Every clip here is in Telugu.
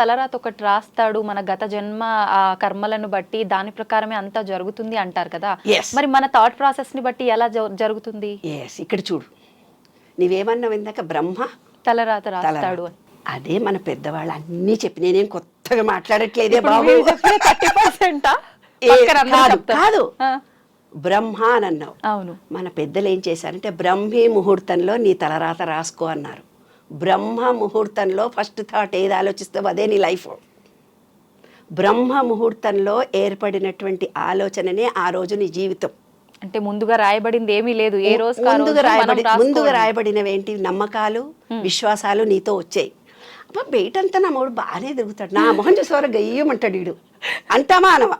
తలరాత ఒకటి రాస్తాడు మన గత జన్మ ఆ కర్మలను బట్టి దాని ప్రకారమే అంతా జరుగుతుంది అంటారు కదా. మరి మన థాట్ ప్రాసెస్ని బట్టి ఎలా జరుగుతుంది? ఇక్కడ చూడు. నీవేమన్నావు ఇందాక బ్రహ్మ? తలరాత తల రాస్తాడు. అదే మన పెద్దవాళ్ళు అన్నీ చెప్పి నేనేం కొత్తగా మాట్లాడట్లేదే బాబు. మీరు చెప్పిన 30% ఆ? ఏ, పక్కన అందరూ కాదు, బ్రహ్మ అని అన్నావు. అవును. మన పెద్దలు ఏం చేశారంటే బ్రహ్మీ ముహూర్తంలో నీ తలరాత రాసుకో అన్నారు. బ్రహ్మ ముహూర్తంలో ఫస్ట్ థాట్ ఏది ఆలోచిస్తావు? అదే నీ లైఫ్ బ్రహ్మ ముహూర్తంలో ఏర్పడినటువంటి ఆలోచననే ఆ రోజు నీ జీవితం. అంటే ముందుగా రాయబడింది ఏమీ లేదు. ఏ రోజు ముందుగా రాయబడి ముందుగా రాయబడినవి ఏంటి? నమ్మకాలు విశ్వాసాలు నీతో వచ్చాయి. అబ్బా బయటంతా నా మూడు బాగానే తిరుగుతాడు నా మొహం చూసేవారు గయ్యమంటాడు వీడు అంటామా అనవా?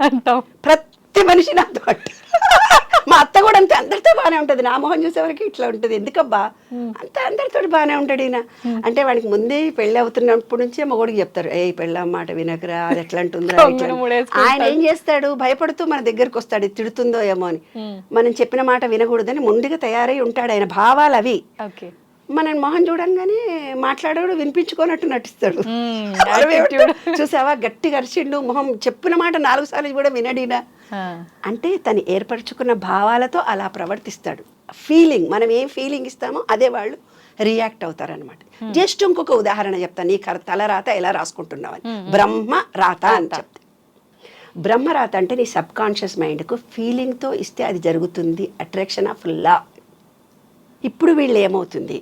అంటాం. ప్రతి మనిషి నాతో. మా అత్త కూడా అంతే అందరితో బాగానే ఉంటుంది. నా మొహం చూసేవరకు ఇట్లా ఉంటుంది. ఎందుకబ్బా? అంత అందరితో బాగానే ఉంటాడు ఈయన. అంటే వాడికి ముందే పెళ్ళి అవుతున్నప్పటి నుంచే మగోడికి చెప్తారు ఏ పెళ్ళి మాట వినకరా అది ఎట్లా ముడేసుకుంటాడు. ఆయన ఏం చేస్తాడు? భయపడుతూ మన దగ్గరకు వస్తాడు తిడుతుందో ఏమో అని. మనం చెప్పిన మాట వినకూడదని ముందుగా తయారై ఉంటాడు ఆయన భావాలు అవి. మన మొహం చూడంగానే మాట్లాడాడు వినిపించుకోనట్టు నటిస్తాడు. చూసావా? గట్టి అరిచిండు మొహం చెప్పిన మాట నాలుగు సార్లు కూడా వినడినా అంటే తను ఏర్పరచుకున్న భావాలతో అలా ప్రవర్తిస్తాడు. ఫీలింగ్ మనం ఏం ఫీలింగ్ ఇస్తామో అదే వాళ్ళు రియాక్ట్ అవుతారనమాట జస్ట్ ఇంకొక ఉదాహరణ చెప్తాను నీ కర తలరాత ఎలా రాసుకుంటున్నావని బ్రహ్మ రాత అని చెప్తా. బ్రహ్మరాత అంటే నీ సబ్ కాన్షియస్ మైండ్కు ఫీలింగ్తో ఇస్తే అది జరుగుతుంది. అట్రాక్షన్ ఆఫ్ లా ఇప్పుడు వీళ్ళు ఏమవుతుంది?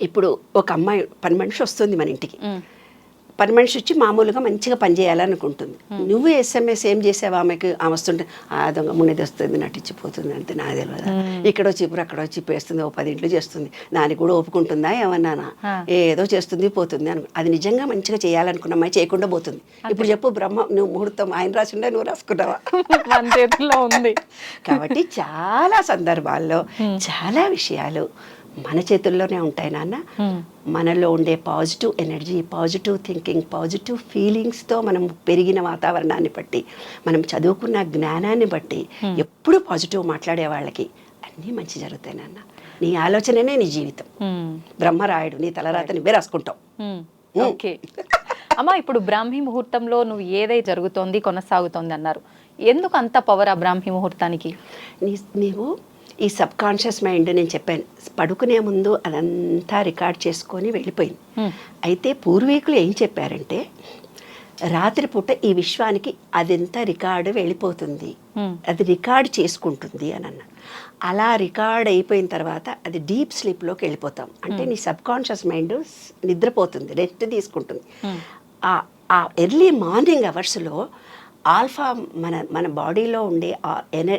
ఇప్పుడు ఒక అమ్మాయి పని మనిషి వస్తుంది మన ఇంటికి. పని మనిషి వచ్చి మామూలుగా మంచిగా పని చేయాలనుకుంటుంది. నువ్వు ఎస్ఎంఎస్ ఏం చేసావు ఆమెకి? ఆమె వస్తుంటే ఆ దొంగ మునిది వస్తుంది నటించిపోతుంది అంటే నాకు తెలియదు ఇక్కడ వచ్చి ఇప్పుడు అక్కడ వచ్చి వేస్తుంది ఓ పది ఇంట్లో చేస్తుంది. దానికి కూడా ఒప్పుకుంటుందా ఏమన్నానా? ఏదో చేస్తుంది పోతుంది అను. అది నిజంగా మంచిగా చేయాలనుకున్న అమ్మాయి చేయకుండా పోతుంది. ఇప్పుడు చెప్పు బ్రహ్మ నువ్వు ముహూర్తం ఆయన రాసిండే నువ్వు రాసుకున్నావా? చేతుల్లో ఉంది. కాబట్టి చాలా సందర్భాల్లో చాలా విషయాలు మన చేతుల్లోనే ఉంటాయి నాన్న. మనలో ఉండే positive energy positive thinking positive ఫీలింగ్స్తో మనం పెరిగిన వాతావరణాన్ని బట్టి మనం చదువుకున్న జ్ఞానాన్ని బట్టి ఎప్పుడు పాజిటివ్ మాట్లాడే వాళ్ళకి అన్నీ మంచి జరుగుతాయి నాన్న. నీ ఆలోచననే నీ జీవితం. బ్రహ్మరాయుడు నీ తలరాత నువ్వే రాసుకుంటావు. ఓకే. అమ్మా ఇప్పుడు బ్రాహ్మీ ముహూర్తంలో నువ్వు ఏదై జరుగుతోంది కొనసాగుతోంది అన్నారు. ఎందుకు అంత పవర్ ఆ బ్రాహ్మీ ముహూర్తానికి? నీ నీవు ఈ సబ్ కాన్షియస్ మైండ్ నేను చెప్పాను. పడుకునే ముందు అదంతా రికార్డ్ చేసుకొని వెళ్ళిపోయింది. అయితే పూర్వీకులు ఏం చెప్పారంటే రాత్రిపూట ఈ విశ్వానికి అదంతా రికార్డు వెళ్ళిపోతుంది. అది రికార్డ్ చేసుకుంటుంది అని అన్నారు అలా రికార్డ్ అయిపోయిన తర్వాత అది డీప్ స్లీప్లోకి వెళ్ళిపోతాం. అంటే నీ సబ్ కాన్షియస్ మైండ్ నిద్రపోతుంది రెస్ట్ తీసుకుంటుంది. ఆ ఆ ఎర్లీ మార్నింగ్ అవర్స్లో ఆల్ఫా మన మన బాడీలో ఉండే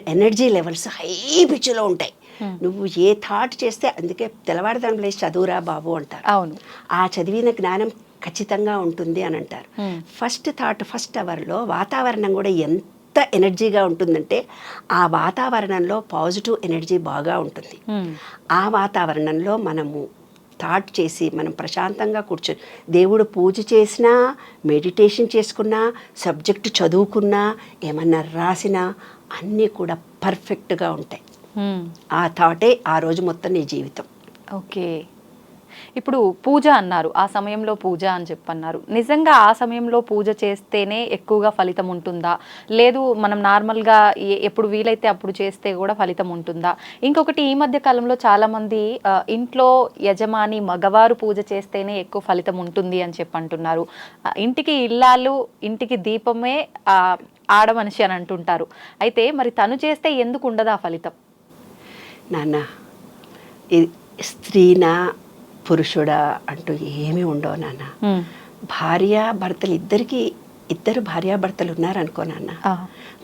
ఎనర్జీ లెవెల్స్ హై పిచ్లో ఉంటాయి. నువ్వు ఏ థాట్ చేస్తే అందుకే తెల్లవారుదాం లేచి చదువురా బాబు అంటారు. అవును. ఆ చదివిన జ్ఞానం ఖచ్చితంగా ఉంటుంది అని అంటారు. ఫస్ట్ థాట్ ఫస్ట్ అవర్లో వాతావరణం కూడా ఎంత ఎనర్జీగా ఉంటుందంటే ఆ వాతావరణంలో పాజిటివ్ ఎనర్జీ బాగా ఉంటుంది. మ్మ్. ఆ వాతావరణంలో మనము థాట్ చేసి మనం ప్రశాంతంగా కూర్చొని దేవుడు పూజ చేసినా మెడిటేషన్ చేసుకున్నా సబ్జెక్టు చదువుకున్నా ఏమన్నా రాసినా అన్నీ కూడా పర్ఫెక్ట్గా ఉంటాయి. ఆ థాటే ఆ రోజు మొత్తం నీ జీవితం. ఓకే. ఇప్పుడు పూజ అన్నారు ఆ సమయంలో పూజ అని చెప్పన్నారు. నిజంగా ఆ సమయంలో పూజ చేస్తేనే ఎక్కువగా ఫలితం ఉంటుందా? లేదు మనం నార్మల్గా ఎప్పుడు వీలైతే అప్పుడు చేస్తే కూడా ఫలితం ఉంటుందా? ఇంకొకటి ఈ మధ్య కాలంలో చాలామంది ఇంట్లో యజమాని మగవారు పూజ చేస్తేనే ఎక్కువ ఫలితం ఉంటుంది అని చెప్పి అంటున్నారు. ఇంటికి ఇల్లాలు ఇంటికి దీపమే ఆడ మనిషి అని అంటుంటారు. అయితే మరి తను చేస్తే ఎందుకు ఉండదా ఫలితం? నాన్న స్త్రీనా పురుషుడా అంటూ ఏమీ ఉండవు నాన్న. భార్య భర్తలు ఇద్దరికి ఇద్దరు భార్యాభర్తలు ఉన్నారనుకో నాన్న.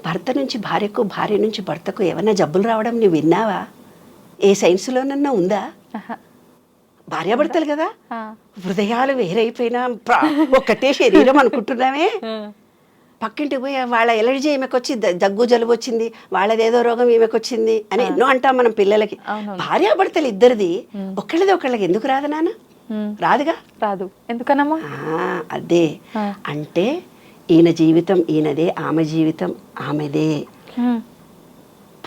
భర్త నుంచి భార్యకు భార్య నుంచి భర్తకు ఏమన్నా జబ్బులు రావడం నువ్వు విన్నావా? ఏ సైన్స్లోనన్నా ఉందా. భార్యాభర్తలు కదా. హృదయాలు వేరైపోయినా ఒక్కటే శరీరం అనుకుంటున్నామే పక్కింటికి పోయి వాళ్ళ ఎలర్జీ ఈమెకు వచ్చి దగ్గు జలుబు వచ్చింది వాళ్ళదేదో రోగం ఈమెకు వచ్చింది అని ఎన్నో అంటాం మనం పిల్లలకి. భార్యాభర్తలు ఇద్దరిది ఒకళ్ళది ఒకళ్ళకి ఎందుకు రాదు నాన్న. రాదుగా? రాదు. ఎందుకనమ్మా? అదే. అంటే ఈయన జీవితం ఈయనదే ఆమె జీవితం ఆమెదే.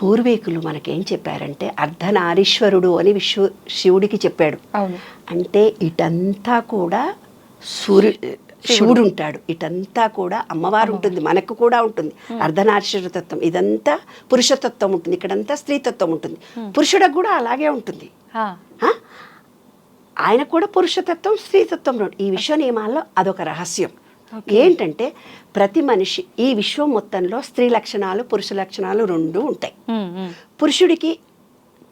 పూర్వీకులు మనకేం చెప్పారంటే అర్ధనారీశ్వరుడు అని విశ్వ శివుడికి చెప్పాడు. అంటే ఇటంతా కూడా సూర్యు శివుడు. ఉంటాడు ఇటంతా కూడా అమ్మవారు. ఉంటుంది మనకు కూడా ఉంటుంది. అర్ధనారీశ్వర తత్వం ఇదంతా పురుషతత్వం ఉంటుంది ఇక్కడంతా స్త్రీతత్వం ఉంటుంది పురుషుడికి కూడా అలాగే ఉంటుంది? ఆయన కూడా పురుషతత్వం స్త్రీతత్వం ఈ విశ్వ నియమాల్లో అదొక రహస్యం. ఏంటంటే ప్రతి మనిషి ఈ విశ్వం మొత్తంలో స్త్రీ లక్షణాలు పురుష లక్షణాలు రెండు ఉంటాయి. పురుషుడికి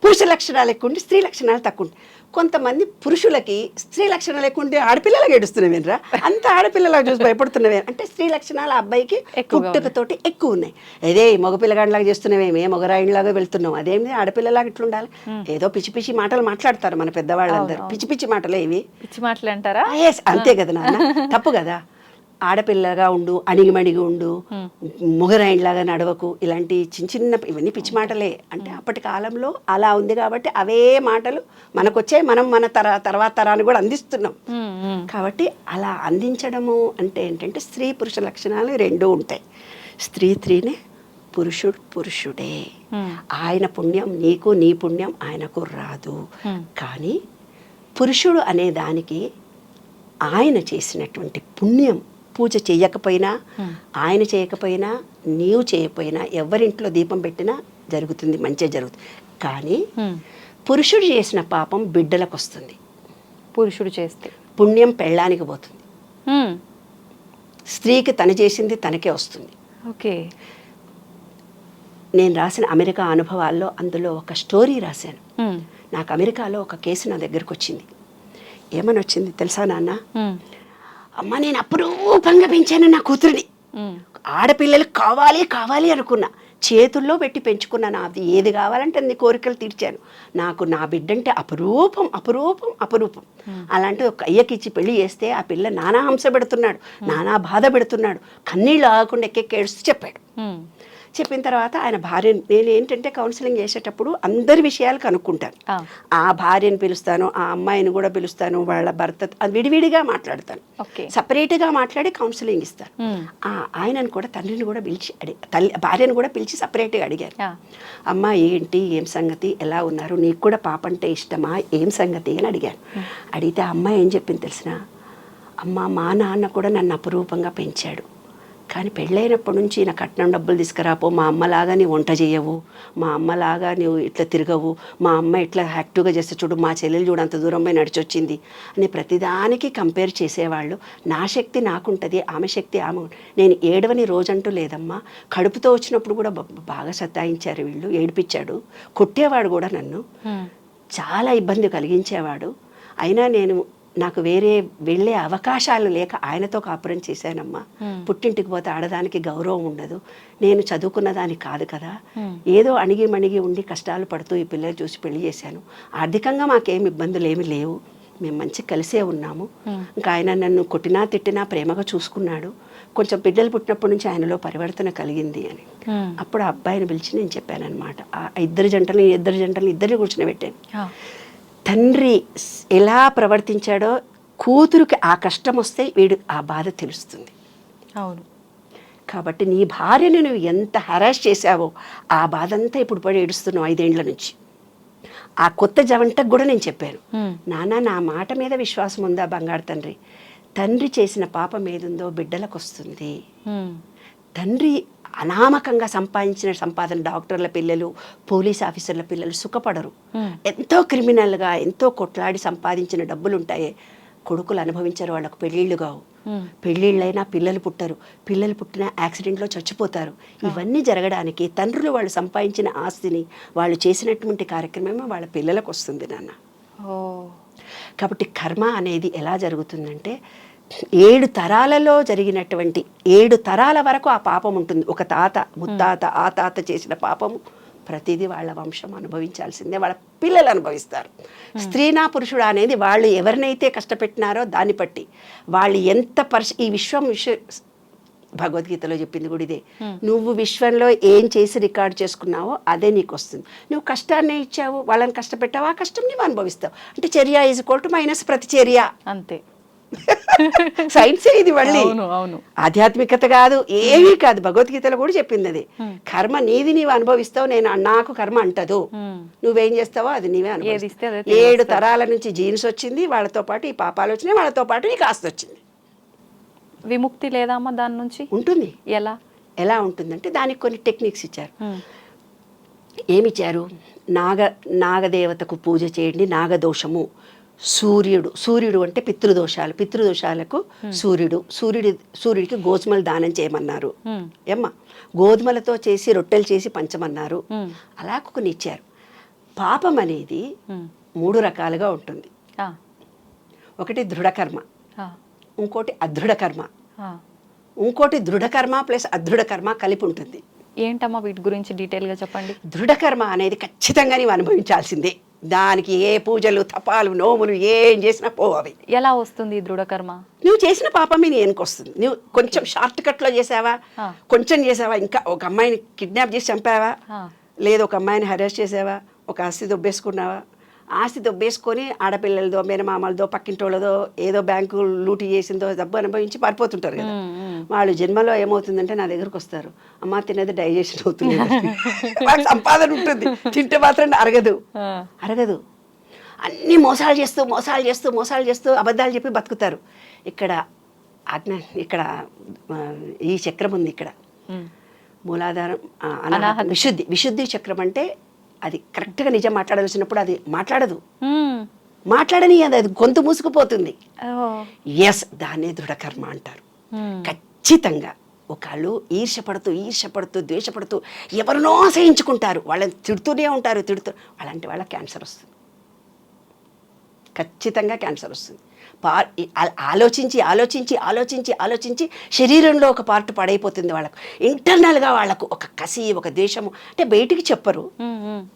పురుష లక్షణాలు ఎక్కువ ఉండి స్త్రీ లక్షణాలు తక్కువ ఉంటాయి కొంతమంది పురుషులకి స్త్రీ లక్షణాలు ఎక్కువ ఉంటే ఆడపిల్లలాగా ఏడుస్తున్నావేనరా అంత ఆడపిల్లలాగా చూసి భయపడుతున్నావే. అంటే స్త్రీ లక్షణాలు అబ్బాయికి పుట్టుకతోటి ఎక్కువ ఉన్నాయి. అదే మగపిల్లగాడిలాగా చేస్తున్నావేమే మగరాయిలాగా వెళ్తున్నాం అదేమి ఆడపిల్లలాగా ఇట్లుండాలి? ఏదో పిచ్చి పిచ్చి మాటలు మాట్లాడతారు మన పెద్దవాళ్ళందరూ. పిచ్చి పిచ్చి మాటలే ఇవి పిచ్చి మాటలు అంటారా అంతే కదా నాన్న. తప్పు కదా? ఆడపిల్లగా ఉండు అణిగిమణిగి ఉండు ముగరాయిలాగా నడవకు ఇలాంటి చిన్న చిన్న ఇవన్నీ పిచ్చి మాటలే. అంటే అప్పటి కాలంలో అలా ఉంది కాబట్టి అవే మాటలు మనకొచ్చే మనం మన తర తర్వాత తరాన్ని కూడా అందిస్తున్నాం. కాబట్టి అలా అందించడము అంటే ఏంటంటే స్త్రీ పురుష లక్షణాలు రెండూ ఉంటాయి. స్త్రీ స్త్రీనే పురుషుడు పురుషుడే. ఆయన పుణ్యం నీకు నీ పుణ్యం ఆయనకు రాదు. కానీ పురుషుడు అనే దానికి ఆయన చేసినటువంటి పుణ్యం పూజ చేయకపోయినా ఆయన చేయకపోయినా నీవు చేయకపోయినా ఎవరింట్లో దీపం పెట్టినా జరుగుతుంది మంచిగా జరుగుతుంది. కానీ. పురుషుడు చేసిన పాపం బిడ్డలకు వస్తుంది పురుషుడు చేస్తే. పుణ్యం పెళ్ళానికి పోతుంది. స్త్రీకి తను చేసింది తనకే వస్తుంది. ఓకే. నేను రాసిన అమెరికా అనుభవాల్లో అందులో ఒక స్టోరీ రాశాను. నాకు అమెరికాలో ఒక కేసు నా దగ్గరకు వచ్చింది ఏమని వచ్చింది తెలుసా నాన్న? అమ్మ నేను అపురూపంగా పెంచాను నా కూతురిని. ఆడపిల్లలు కావాలి కావాలి అనుకున్నా. చేతుల్లో పెట్టి పెంచుకున్నాను అది ఏది కావాలంటే అన్ని కోరికలు తీర్చాను. నాకు నా బిడ్డంటే అపురూపం అపురూపం అపురూపం. అలాంటి ఒక అయ్యకి ఇచ్చి పెళ్ళి చేస్తే ఆ పిల్ల నానా హంస పెడుతున్నాడు నానా బాధ పెడుతున్నాడు. కన్నీళ్ళు ఆగకుండా ఎక్కెక్కి ఏడుస్తూ చెప్పాడు. చెప్పిన తర్వాత ఆయన భార్య నేను ఏంటంటే కౌన్సిలింగ్ చేసేటప్పుడు అందరి విషయాలు కనుక్కుంటాను. ఆ. భార్యను పిలుస్తాను ఆ అమ్మాయిని కూడా పిలుస్తాను వాళ్ళ భర్త విడివిడిగా మాట్లాడతాను. సపరేట్గా మాట్లాడి కౌన్సిలింగ్ ఇస్తాను. ఆయనను కూడా తండ్రిని కూడా పిలిచి అడి తల్లి భార్యను కూడా పిలిచి సపరేట్గా అడిగారు ఆ, అమ్మ ఏంటి ఏం సంగతి ఎలా ఉన్నారు? నీకు కూడా పాప అంటే ఇష్టమా? ఏం సంగతి? అని అడిగాను. అడిగితే ఆ అమ్మాయి ఏం చెప్పింది తెలిసిన? అమ్మ మా నాన్న కూడా నన్ను అపురూపంగా పెంచాడు. కానీ పెళ్ళైనప్పటి నుంచి నా కట్నం డబ్బులు తీసుకురాపో మా అమ్మలాగా నీ వంట చేయవు మా అమ్మలాగా నువ్వు ఇట్లా తిరగవు మా అమ్మ ఇట్లా యాక్టివ్గా చేస్తే చూడు మా చెల్లెలు చూడు అంత దూరం పోయి నడిచొచ్చింది అని ప్రతిదానికి కంపేర్ చేసేవాళ్ళు. నా శక్తి నాకుంటుంది ఆమె శక్తి ఆమె. నేను ఏడవని రోజంటూ లేదమ్మా. కడుపుతో వచ్చినప్పుడు కూడా బాగా సతాయించారు వీళ్ళు ఏడిపించాడు. కొట్టేవాడు కూడా నన్ను. చాలా ఇబ్బంది కలిగించేవాడు. అయినా నేను నాకు వేరే వెళ్ళే అవకాశాలు లేక ఆయనతో కాపురం చేశానమ్మా. పుట్టింటికి పోతే ఆడదానికి గౌరవం ఉండదు. నేను చదువుకున్న దాని కాదు కదా. ఏదో అణిగి మణిగి ఉండి కష్టాలు పడుతూ ఈ పిల్లలు చూసి పెళ్ళి చేశాను. ఆర్థికంగా మాకేం ఇబ్బందులు ఏమీ లేవు. మేము మంచి కలిసే ఉన్నాము. ఇంకా ఆయన నన్ను కొట్టినా తిట్టినా ప్రేమగా చూసుకున్నాడు. కొంచెం బిడ్డలు పుట్టినప్పటి నుంచి ఆయనలో పరివర్తన కలిగింది అని. అప్పుడు ఆ అబ్బాయిని పిలిచి నేను చెప్పానన్నమాట. ఆ ఇద్దరు జంటలు ఇద్దరు జంటలు ఇద్దరిని కూర్చుని పెట్టాను. తండ్రి ఎలా ప్రవర్తించాడో కూతురుకి ఆ కష్టం వస్తే వీడు ఆ బాధ తెలుస్తుంది. అవును. కాబట్టి నీ భార్యను నువ్వు ఎంత హరాస్ చేశావో ఆ బాధ అంతా ఇప్పుడు పడి ఏడుస్తున్నావు ఐదేండ్ల నుంచి. ఆ కొత్త జవంటకు కూడా నేను చెప్పాను. నాన్న నా మాట మీద విశ్వాసం ఉందా బంగారు తండ్రి? తండ్రి చేసిన పాపం ఏదుందో బిడ్డలకు వస్తుంది. తండ్రి అనామకంగా సంపాదించిన సంపాదన డాక్టర్ల పిల్లలు పోలీస్ ఆఫీసర్ల పిల్లలు సుఖపడరు. ఎంతో క్రిమినల్గా ఎంతో కొట్లాడి సంపాదించిన డబ్బులు ఉంటాయే కొడుకులు అనుభవించరు వాళ్ళకు పెళ్ళిళ్ళు కావు. పెళ్ళిళ్ళైనా పిల్లలు పుట్టరు. పిల్లలు పుట్టిన యాక్సిడెంట్లో చచ్చిపోతారు. ఇవన్నీ జరగడానికి తండ్రులు వాళ్ళు సంపాదించిన ఆస్తిని వాళ్ళు చేసినటువంటి కార్యక్రమమే వాళ్ళ పిల్లలకు వస్తుంది నాన్న. కాబట్టి కర్మ అనేది ఎలా జరుగుతుందంటే ఏడు తరాలలో జరిగినటువంటి ఏడు తరాల వరకు ఆ పాపం ఉంటుంది. ఒక తాత ముత్తాత ఆ తాత చేసిన పాపము ప్రతిదీ వాళ్ళ వంశం అనుభవించాల్సిందే. వాళ్ళ పిల్లలు అనుభవిస్తారు. స్త్రీనా పురుషుడా అనేది వాళ్ళు ఎవరినైతే కష్టపెట్టినారో దాన్ని బట్టి. వాళ్ళు ఎంత పరిశ ఈ విశ్వం విశ్వ భగవద్గీతలో చెప్పింది కూడా ఇదే. నువ్వు విశ్వంలో ఏం చేసి రికార్డ్ చేసుకున్నావో అదే నీకు వస్తుంది నువ్వు కష్టాన్ని ఇచ్చావు వాళ్ళని కష్టపెట్టావు? ఆ కష్టం నువ్వు అనుభవిస్తావు. అంటే చర్య ఈజ్ ఈక్వల్ టు మైనస్ ప్రతిచర్య. అంతే. సైన్సే ఇది మళ్ళీ? ఆధ్యాత్మికత కాదు ఏమీ కాదు. భగవద్గీతలో కూడా చెప్పింది అది. కర్మ నీది నీవు అనుభవిస్తావు నేను నాకు కర్మ అంటదు. నువ్వేం చేస్తావో అది నీవే అనుభవిస్తావు. ఏడు తరాల నుంచి జీన్స్ వచ్చింది వాళ్ళతో పాటు ఈ పాపాలు వచ్చినాయి వాళ్ళతో పాటు నీకు ఆస్తి వచ్చింది. విముక్తి లేదమ్మా దాని నుంచి? ఉంటుంది. ఎలా? ఎలా ఉంటుందంటే దానికి కొన్ని టెక్నిక్స్ ఇచ్చారు. ఏమిచ్చారు? నాగ నాగదేవతకు పూజ చేయండి నాగదోషము. సూర్యుడు. సూర్యుడు అంటే పితృదోషాలు. పితృదోషాలకు సూర్యుడు. సూర్యుడి సూర్యుడికి గోధుమలు దానం చేయమన్నారు. ఉమ్, ఏమ్మా? గోధుమలతో చేసి రొట్టెలు చేసి పంచమన్నారు. ఉమ్, అలా కొన్ని ఇచ్చారు పాపం అనేది. మూడు రకాలుగా ఉంటుంది. ఒకటి దృఢకర్మ. ఇంకోటి అదృఢకర్మ. ఆ. ఇంకోటి దృఢకర్మ ప్లస్ అదృఢకర్మ కలిపి ఉంటుంది. ఏంటమ్మా వీటి గురించి డీటెయిల్గా చెప్పండి? దృఢకర్మ అనేది ఖచ్చితంగా నీవు అనుభవించాల్సిందే. దానికి ఏ పూజలు తపాలు నోములు ఏం చేసినా పోవు అవి. ఎలా వస్తుంది దృఢకర్మ? నువ్వు చేసిన పాపమే నీ వస్తుంది. నువ్వు కొంచెం షార్ట్ కట్లో చేసావా. కొంచెం చేసావా? ఇంకా ఒక అమ్మాయిని కిడ్నాప్ చేసి చంపావా? లేదు ఒక అమ్మాయిని హెరాస్ చేసావా? ఒక ఆస్తి దొబ్బేసుకున్నావా? ఆస్తి దొబ్బేసుకొని ఆడపిల్లలదో మేనమామలదో పక్కింటోళ్ళదో ఏదో బ్యాంకు లూటీ చేసిందో డబ్బు అనుభవించి పారిపోతుంటారు కదా. వాళ్ళు జన్మలో ఏమవుతుందంటే నా దగ్గరకు వస్తారు. అమ్మ తినేది డైజెషన్ అవుతుంది. వాళ్ళకి సంపాదన ఉంటుంది. తింటే మాత్రం అరగదు. అరగదు. అన్ని మోసాలు చేస్తూ మోసాలు చేస్తూ మోసాలు చేస్తూ అబద్ధాలు చెప్పి బతుకుతారు. ఇక్కడ ఆజ్ఞ ఇక్కడ ఈ చక్రం ఉంది ఇక్కడ. మూలాధారం. విశుద్ధి విశుద్ధి చక్రం అంటే అది కరెక్ట్గా నిజం మాట్లాడాల్సినప్పుడు అది మాట్లాడదు. మాట్లాడని అది అది గొంతు మూసుకుపోతుంది. ఎస్ దాన్నే దృఢకర్మ అంటారు. ఖచ్చితంగా ఒకళ్ళు ఈర్షపడుతూ ఈర్షపడుతూ ద్వేషపడుతూ ఎవరినో అసహించుకుంటారు. వాళ్ళని తిడుతూనే ఉంటారు తిడుతూ. అలాంటి వాళ్ళ క్యాన్సర్ వస్తుంది. ఖచ్చితంగా క్యాన్సర్ వస్తుంది. పా ఆలోచించి ఆలోచించి ఆలోచించి ఆలోచించి శరీరంలో ఒక పార్ట్ పడైపోతుంది వాళ్ళకు. ఇంటర్నల్గా వాళ్ళకు ఒక కసి ఒక ద్వేషము అంటే బయటికి చెప్పరు.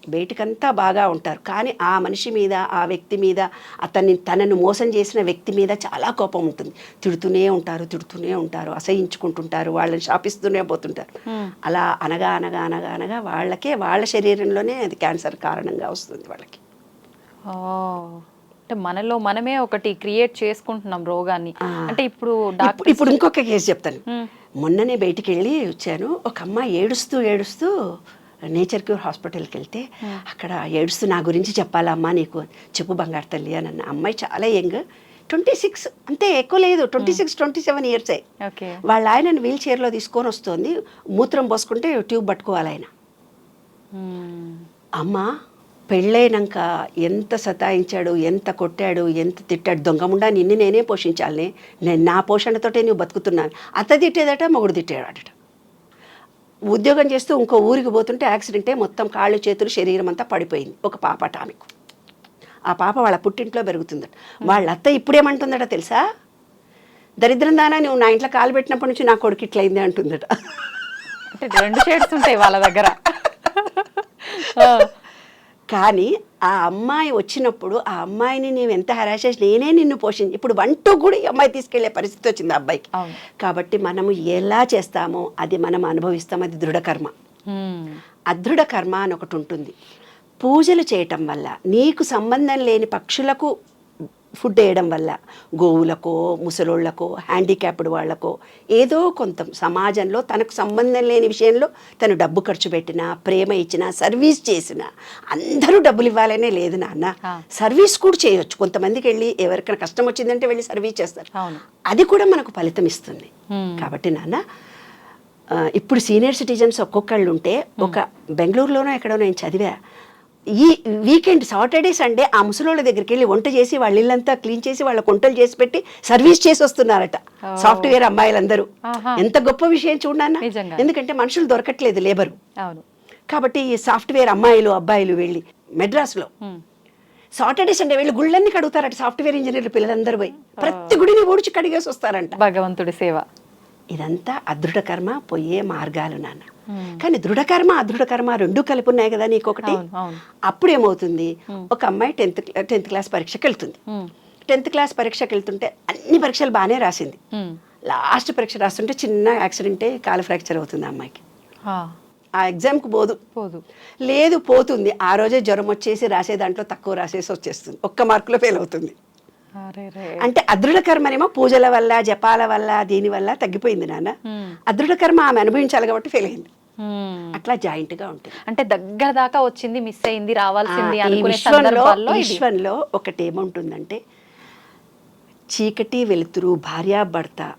బయటకంతా బాగా ఉంటారు. కానీ ఆ మనిషి మీద ఆ వ్యక్తి మీద అతన్ని తనను మోసం చేసిన వ్యక్తి మీద చాలా కోపం ఉంటుంది. తిడుతూనే ఉంటారు తిడుతూనే ఉంటారు అసహించుకుంటుంటారు వాళ్ళని శాపిస్తూనే పోతుంటారు. అలా అనగా అనగా అనగా అనగా వాళ్ళకే వాళ్ళ శరీరంలోనే అది క్యాన్సర్ కారణంగా వస్తుంది వాళ్ళకి. ఓ. అంటే మనలో మనమే ఒకటి క్రియేట్ చేసుకుంటున్నాం రోగాన్ని. అంటే ఇప్పుడు డాక్టర్ ఇప్పుడు ఇంకొక కేసు చెప్తాను. మొన్ననే బయటికి వెళ్ళి వచ్చాను. ఒక అమ్మాయి ఏడుస్తూ ఏడుస్తూ నేచర్ క్యూర్ హాస్పిటల్కి వెళ్తే అక్కడ ఏడుస్తూ నా గురించి చెప్పాలమ్మా నీకు. చెప్పు బంగారు తల్లి అని అన్న అమ్మాయి చాలా యంగ్. ట్వంటీ సిక్స్ అంతే ఎక్కువ లేదు. Twenty six twenty seven years వాళ్ళ ఆయన వీల్ చైర్లో తీసుకొని వస్తుంది. మూత్రం పోసుకుంటే ట్యూబ్ పట్టుకోవాలి ఆయన. అమ్మ పెళ్ళైనాక ఎంత సతాయించాడు ఎంత కొట్టాడు ఎంత తిట్టాడు దొంగముండా నిన్ను నేనే పోషించాలని నేను నా పోషణతోటే నువ్వు బతుకుతున్నాను అత్త తిట్టేదట మొగుడు తిట్టేవాడట. ఉద్యోగం చేస్తూ ఇంకో ఊరికి పోతుంటే యాక్సిడెంటే మొత్తం కాళ్ళు చేతులు శరీరం అంతా పడిపోయింది ఒక పాప ఆమెకు. ఆ పాప వాళ్ళ పుట్టింట్లో పెరుగుతుందట. వాళ్ళ అత్త ఇప్పుడేమంటుందట తెలుసా? దరిద్రం దానా నువ్వు నా ఇంట్లో కాలు పెట్టినప్పటి నుంచి నా కొడుకు ఇట్లయింది అంటుందట. అంటే రెండు షేడ్స్ ఉంటాయి వాళ్ళ దగ్గర. కానీ ఆ అమ్మాయి వచ్చినప్పుడు ఆ అమ్మాయిని నీవు ఎంత చేసి నేనే నిన్ను పోషించి ఇప్పుడు వన్ టూ కూడా ఈ అమ్మాయి తీసుకెళ్ళే పరిస్థితి వచ్చింది ఆ అబ్బాయికి. కాబట్టి మనము ఎలా చేస్తామో అది మనం అనుభవిస్తాం అది దృఢకర్మ అదృఢ కర్మ అని ఒకటి ఉంటుంది. పూజలు చేయటం వల్ల నీకు సంబంధం లేని పక్షులకు ఫుడ్ వేయడం వల్ల గోవులకో ముసలోళ్ళకో హ్యాండిక్యాప్డ్ వాళ్ళకో ఏదో కొంత సమాజంలో తనకు సంబంధం లేని విషయంలో తను డబ్బు ఖర్చు పెట్టినా ప్రేమ ఇచ్చినా సర్వీస్ చేసినా అందరూ డబ్బులు ఇవ్వాలనే లేదు నాన్న. సర్వీస్ కూడా చేయొచ్చు. కొంతమందికి వెళ్ళి ఎవరికైనా కష్టం వచ్చిందంటే వెళ్ళి సర్వీస్ చేస్తారు. అది కూడా మనకు ఫలితం ఇస్తుంది. కాబట్టి నాన్న ఇప్పుడు సీనియర్ సిటిజన్స్ ఒక్కొక్కళ్ళు ఉంటే ఒక బెంగళూరులోనో ఎక్కడో నేను చదివా ఈ వీకెండ్ సాటర్డే సండే ఆ ముసలోళ్ళ దగ్గరికి వెళ్ళి వంట చేసి వాళ్ళ ఇల్లంతా క్లీన్ చేసి వాళ్ళ వంటలు చేసి పెట్టి సర్వీస్ చేసి వస్తున్నారట. సాఫ్ట్వేర్ అమ్మాయిలందరూ. ఎంత గొప్ప విషయం చూడన్నా. ఎందుకంటే మనుషులు దొరకట్లేదు లేబరు. కాబట్టి ఈ సాఫ్ట్వేర్ అమ్మాయిలు అబ్బాయిలు వెళ్ళి మెడ్రాస్లో సాటర్డే సండే వెళ్ళి గుళ్ళన్నీ కడుగుతారట సాఫ్ట్వేర్ ఇంజనీర్లు పిల్లలందరూ పోయి. ప్రతి గుడిని ఊడ్చి కడిగేసి వస్తారంట. భగవంతుడి సేవ. ఇదంతా అదృఢ కర్మ పోయే మార్గాలు నాన్న. కానీ దృఢకర్మ అదృఢ కర్మ రెండు కలిపి ఉన్నాయి కదా నీకు ఒకటి అప్పుడు ఏమవుతుంది ఒక అమ్మాయి టెన్త్ టెన్త్ క్లాస్ పరీక్షకి వెళ్తుంది టెన్త్ క్లాస్ పరీక్షకి వెళ్తుంటే అన్ని పరీక్షలు బాగానే రాసింది. లాస్ట్ పరీక్ష రాస్తుంటే చిన్న యాక్సిడెంటే కాలు ఫ్రాక్చర్ అవుతుంది అమ్మాయికి. ఆ, ఎగ్జామ్కి పోదు. పోదు. లేదు పోతుంది. ఆ రోజే జ్వరం వచ్చేసి రాసే దాంట్లో తక్కువ రాసేసి వచ్చేస్తుంది. ఒక్క మార్కులో ఫెయిల్ అవుతుంది. అంటే అదృఢ కర్మనేమో పూజల వల్ల జపాల వల్ల దీని వల్ల తగ్గిపోయింది నాన్న. అదృఢ కర్మ ఆమె అనుభవించాలి కాబట్టి ఫెయిల్ అయింది. అట్లా జాయింట్గా ఉంటుంది. అంటే దగ్గర దాకా వచ్చింది మిస్ అయింది రావాల్సింది విశ్వంలో ఒకటి ఏముంటుందంటే చీకటి వెలుతురు భార్యాభర్త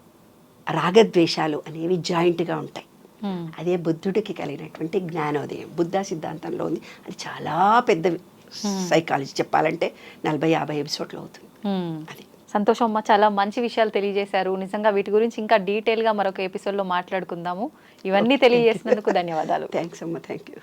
రాగద్వేషాలు అనేవి జాయింట్గా ఉంటాయి. అదే బుద్ధుడికి కలిగినటువంటి జ్ఞానోదయం. బుద్ధ సిద్ధాంతంలో ఉంది. అది చాలా పెద్ద సైకాలజీ చెప్పాలంటే నలభై యాభై ఎపిసోడ్లు అవుతుంది. అది. సంతోషం అమ్మ చాలా మంచి విషయాలు తెలియజేశారు. నిజంగా వీటి గురించి ఇంకా డీటెయిల్గా మరొక ఎపిసోడ్లో మాట్లాడుకుందాము. ఇవన్నీ తెలియజేసినందుకు ధన్యవాదాలు. థ్యాంక్స్ అమ్మ థ్యాంక్ యూ